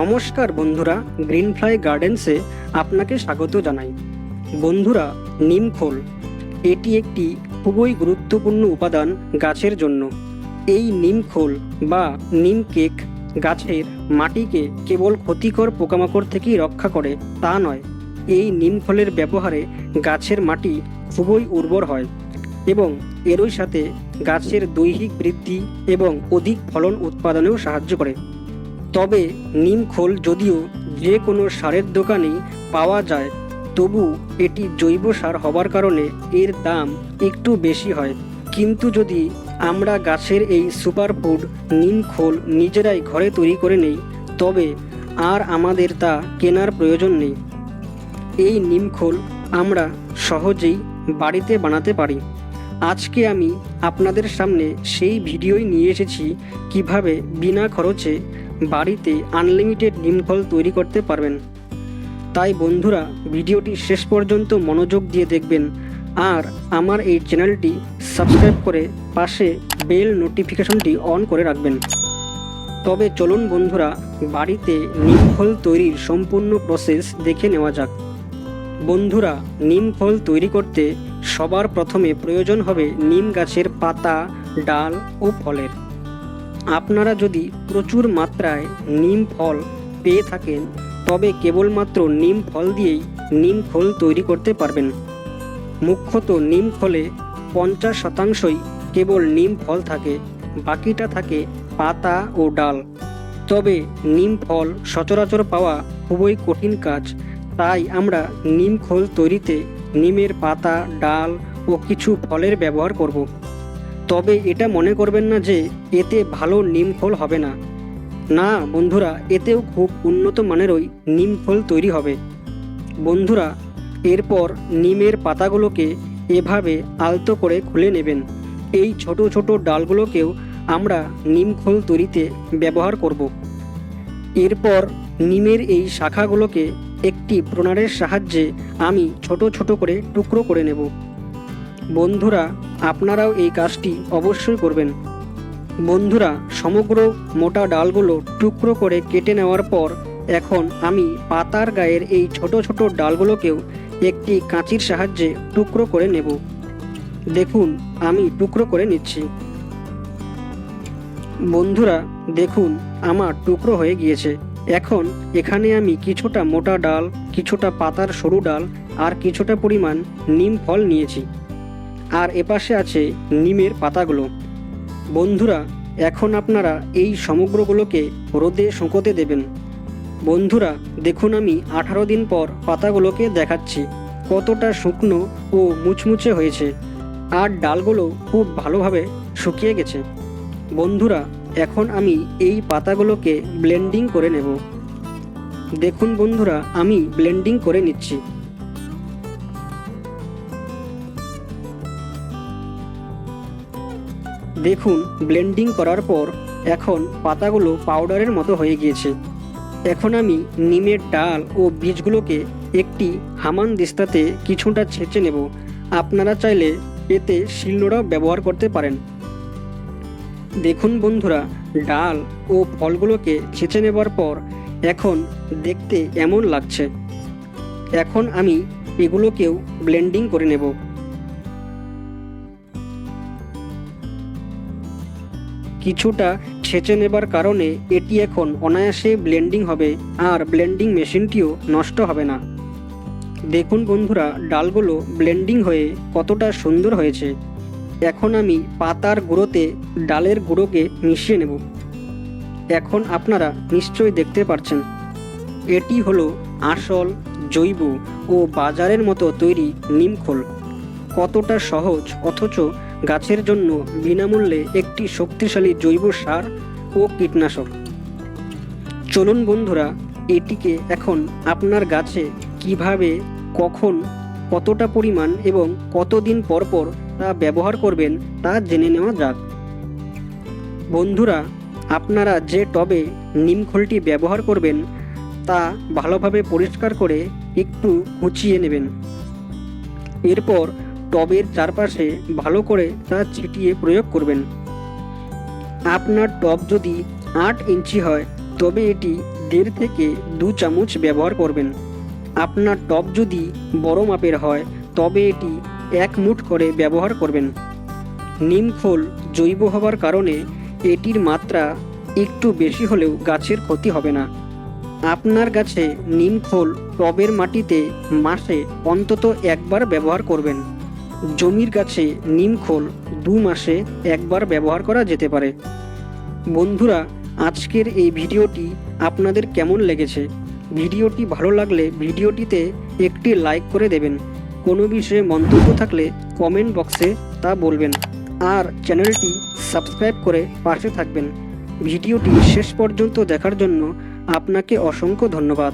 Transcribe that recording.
নমস্কার বন্ধুরা, green fly গার্ডেন্সে আপনাকে স্বাগত জানাই। বন্ধুরা নিমখোল এটি একটি খুবই গুরুত্বপূর্ণ উপাদান গাছের জন্য। এই নিমখোল বা নিম কেক গাছের মাটিকে কেবল ক্ষতিকর পোকামাকড় থেকেই রক্ষা করে, তা নয়। এই নিমখোলের ব্যবহারে গাছের মাটি খুবই উর্বর হয় এবং এরই সাথে গাছের দৈহিক বৃদ্ধি এবং অধিক ফলন উৎপাদনেও সাহায্য করে। তবে নিম খোল যদিও যে কোনো সারের দোকানেই পাওয়া যায়, তবু এটি জৈব সার হবার কারণে এর দাম একটু বেশি হয়। কিন্তু যদি আমরা গাছের এই সুপারফুড নিম খোল নিজেরাই ঘরে তৈরি করে নেই, তবে আর আমাদের তা কেনার প্রয়োজন নেই। এই নিম খোল আমরা সহজেই বাড়িতে বানাতে পারি। আজকে আমি আপনাদের সামনে সেই ভিডিওই নিয়ে এসেছি কীভাবে বিনা খরচে বাড়িতে আনলিমিটেড নিমফল তৈরি করতে পারবেন। তাই বন্ধুরা, ভিডিওটি শেষ পর্যন্ত মনোযোগ দিয়ে দেখবেন আর আমার এই চ্যানেলটি সাবস্ক্রাইব করে পাশে বেল নোটিফিকেশনটি অন করে রাখবেন। তবে চলুন বন্ধুরা, বাড়িতে নিমফল তৈরির সম্পূর্ণ প্রসেস দেখে নেওয়া যাক। বন্ধুরা, নিম ফল তৈরি করতে সবার প্রথমে প্রয়োজন হবে নিম গাছের পাতা, ডাল ও ফলের। আপনারা যদি প্রচুর মাত্রায় নিম ফল পেয়ে থাকেন, তবে কেবলমাত্র নিম ফল দিয়েই নিম খোল তৈরি করতে পারবেন। মুখ্যত নিম ফলে পঞ্চাশ শতাংশই কেবল নিম ফল থাকে, বাকিটা থাকে পাতা ও ডাল। তবে নিম ফল সচরাচর পাওয়া খুবই কঠিন কাজ, তাই আমরা নিম খোল তৈরিতে নিমের পাতা, ডাল ও কিছু ফলের ব্যবহার করব। তবে এটা মনে করবেন না যে এতে ভালো নিম ফল হবে না। না, বন্ধুরা, এতেও খুব উন্নত মানেরই নিম ফল তৈরি হবে। বন্ধুরা, এরপর নিমের পাতাগুলোকে এভাবে আলতো করে খুলে নেবেন। এই ছোট ছোট ডালগুলোকেও আমরা নিম খোল তৈরিতে ব্যবহার করব। এরপর নিমের এই শাখাগুলোকে একটি প্রণারের সাহায্যে আমি ছোট ছোট করে টুকরো করে নেব। বন্ধুরা, আপনারাও এই কাজটি অবশ্যই করবেন। বন্ধুরা, সমগ্র মোটা ডালগুলো টুকরো করে কেটে নেওয়ার পর এখন আমি পাতার গায়ের এই ছোট ছোট ডালগুলোকেও একটি কাঁচির সাহায্যে টুকরো করে নেব। দেখুন, আমি টুকরো করে নিচ্ছি। বন্ধুরা, দেখুন, আমার টুকরো হয়ে গিয়েছে। এখন এখানে আমি কিছুটা মোটা ডাল, কিছুটা পাতার সরু ডাল আর কিছুটা পরিমাণ নিম ফল নিয়েছি। আর এপাশে আছে নিমের পাতাগুলো। বন্ধুরা, এখন আপনারা এই সমগ্রগুলোকে রোদে শুকোতে দেবেন। বন্ধুরা, দেখুন আমি আঠারো দিন পর পাতাগুলোকে দেখাচ্ছি। কতটা শুকনো ও মুচমুচে হয়েছে। আর ডালগুলো খুব ভালোভাবে শুকিয়ে গেছে। বন্ধুরা এখন আমি এই পাতাগুলোকে ব্লেন্ডিং করে নেব। দেখুন বন্ধুরা, আমি ব্লেন্ডিং করে নিচ্ছি। দেখুন, ব্লেন্ডিং করার পর এখন পাতাগুলো পাউডারের মতো হয়ে গিয়েছে। এখন আমি নিমের ডাল ও বীজগুলোকে একটি হামান দিস্তাতে কিছুটা ছেঁচে নেব। আপনারা চাইলে এতে শিলনোড়াও ব্যবহার করতে পারেন। দেখুন বন্ধুরা, ডাল ও ফলগুলোকে ছেঁচে নেবার পর এখন দেখতে এমন লাগছে। এখন আমি এগুলোকেও ব্লেন্ডিং করে নেব। কিছুটা ছেঁচে নেবার কারণে এটি এখন অনায়াসে ব্লেন্ডিং হবে আর ব্লেন্ডিং মেশিনটিও নষ্ট হবে না। দেখুন বন্ধুরা, ডালগুলো ব্লেন্ডিং হয়ে কতটা সুন্দর হয়েছে। এখন আমি পাতার গুঁড়োতে ডালের গুঁড়োকে মিশিয়ে নেব। এখন আপনারা নিশ্চয়ই দেখতে পাচ্ছেন এটি হলো আসল জৈব ও বাজারের মতো তৈরি নিমখোল কতটা সহজ অথচ গাছের জন্য বিনামূল্যে একটি শক্তিশালী জৈব সার ও কীটনাশক। চলুন বন্ধুরা, এটিকে এখন আপনার গাছে কীভাবে, কখন কতটা পরিমাণ এবং কতদিন পর পর তা ব্যবহার করবেন তা জেনে নেওয়া যাক। বন্ধুরা, আপনারা যে টবে নিমখোলটি ব্যবহার করবেন, তা ভালোভাবে পরিষ্কার করে একটু কুচিয়ে নেবেন। এরপর টবের চারপাশে ভালো করে তা ছিটিয়ে প্রয়োগ করবেন। আপনার টব যদি আট ইঞ্চি হয়, তবে এটি দেড় থেকে দু চামচ ব্যবহার করবেন। আপনার টব যদি বড় মাপের হয়, তবে এটি এক মুঠ করে ব্যবহার করবেন। নিম খোল জৈব হওয়ার কারণে এটির মাত্রা একটু বেশি হলেও গাছের ক্ষতি হবে না। আপনার গাছে নিম খোল টবের মাটিতে মাসে অন্তত একবার ব্যবহার করবেন। জমির গাছে নিম খোল দু মাসে একবার ব্যবহার করা যেতে পারে। বন্ধুরা, আজকের এই ভিডিওটি আপনাদের কেমন লেগেছে? ভিডিওটি ভালো লাগলে ভিডিওটিতে একটি লাইক করে দেবেন। কোনো বিষয়ে মন্তব্য থাকলে কমেন্ট বক্সে তা বলবেন। আর চ্যানেলটি সাবস্ক্রাইব করে পাশে থাকবেন। ভিডিওটি শেষ পর্যন্ত দেখার জন্য আপনাকে অসংখ্য ধন্যবাদ।